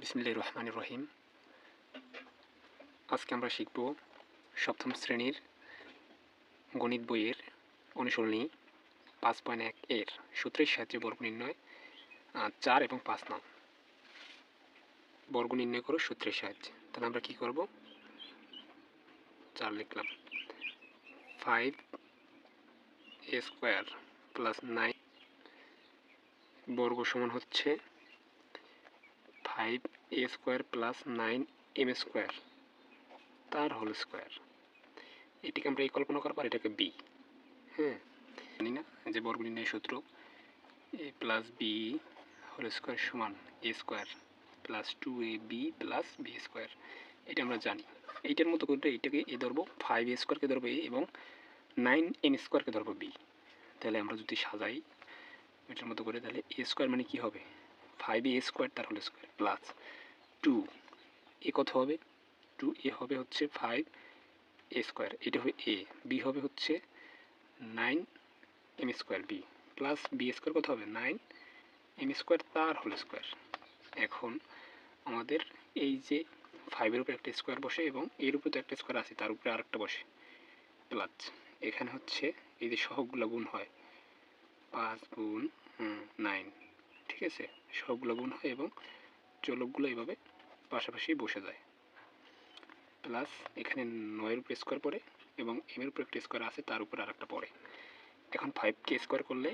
বিসমিল্লাহির রহমানির রহিম। আজকে আমরা শিখব সপ্তম শ্রেণির গণিত বইয়ের অনুসরণী পাঁচ পয়েন্ট এক এর সূত্রের সাহায্যে বর্গ নির্ণয় চার এবং পাঁচ নাম বর্গ নির্ণয় করো সূত্রের সাহায্যে। তাহলে আমরা কি করব? চার লিখলাম। Five A square plus nine বর্গ সমান হচ্ছে five A square plus nine M square তার হোল স্কোয়ার এটিকে আমরা এই কল্পনা করার পর এটাকে বি হ্যাঁ জানি না যে বর্গ নির্ণয় সূত্র। A plus B whole square সমান A square plus two A B plus B square এটা আমরা জানি। এইটার মতো করে এইটাকে এ ধরবো ফাইভ এ স্কোয়ারকে ধরবো এ এবং নাইন এম স্কোয়ারকে ধরবো বি তাহলে আমরা যদি সাজাই, এটার মতো করে তাহলে এ স্কোয়ার মানে কি হবে? ফাইভ এ স্কোয়ার তার whole square plus two A কত হবে? টু এ হবে হচ্ছে ফাইভ এ স্কোয়ার এটা হবে এ বি হবে হচ্ছে nine M square B plus B square কত হবে? নাইন এম স্কোয়ার তার হোল স্কোয়ার এখন আমাদের এই যে ফাইভের উপরে একটা স্কোয়ার বসে এবং এর উপরে তো একটা স্কোয়ার আছে, তার উপরে আরেকটা বসে প্লাস এখানে হচ্ছে এই যে সহগুলো গুণ হয়, পাঁচ গুণ নাইন ঠিক আছে সবগুলো গুণ হয় এবং চলকগুলো এইভাবে পাশাপাশি বসে যায়। প্লাস এখানে নয়ের উপরে স্কোয়ার পড়ে এবং এম এর উপরে একটা স্কোয়ার আছে, তার উপর আরেকটা পড়ে। এখন ফাইভকে স্কোয়ার করলে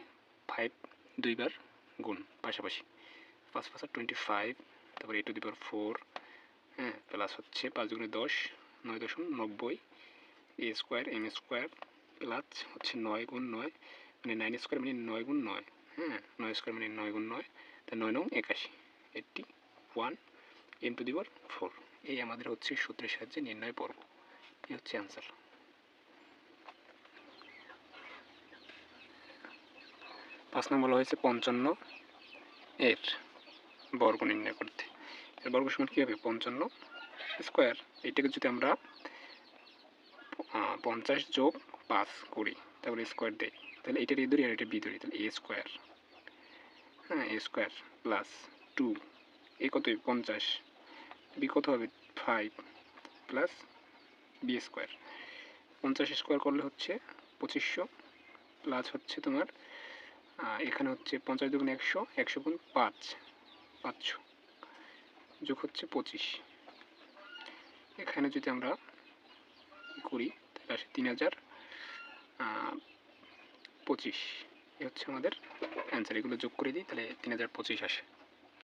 ফাইভ দুইবার গুণ পাশাপাশি। পাঁচ পাঁচ টোয়েন্টি ফাইভ তারপরে A to the power four হ্যাঁ প্লাস হচ্ছে পাঁচ দুগুণে দশ, নয় দশম নব্বই A square M square plus হচ্ছে নয় গুণ নয় মানে নাইন স্কোয়ার মানে নয় গুণ নয়। হ্যাঁ নয় স্কোয়ার মানে নয় গুণ নয়, তা নয় নং একাশি। Eighty one M to the power four এই আমাদের হচ্ছে সূত্রের সাহায্যে নির্ণয় পর্ব। এই হচ্ছে অ্যান্সার পাঁচ নম্বর হয়েছে পঞ্চান্ন এর বর্গ নির্ণয় করতে। এর বর্গ সমান কী হবে? পঞ্চান্ন স্কোয়ার। এইটাকে যদি আমরা পঞ্চাশ যোগ পাঁচ করি তারপরে স্কোয়ার দেই। তাহলে এটার এ ধরি আর এটা বি ধরি, তাহলে এ স্কোয়ার। হ্যাঁ স্কোয়ার প্লাস টু এ কত? পঞ্চাশ। বি কত হবে? ফাইভ প্লাস বি স্কোয়ার পঞ্চাশ স্কোয়ার করলে হচ্ছে পঁচিশশো প্লাস হচ্ছে তোমার এখানে হচ্ছে পঞ্চাশ দুগুণ একশো একশো গুণ পাঁচ, পাঁচশো যোগ হচ্ছে পঁচিশ। এখানে যদি আমরা করি, তাহলে আসে তিন হাজার পঁচিশ। এ হচ্ছে আমাদের অ্যান্সার এগুলো যোগ করে দিই তাহলে তিন হাজার পঁচিশ আসে।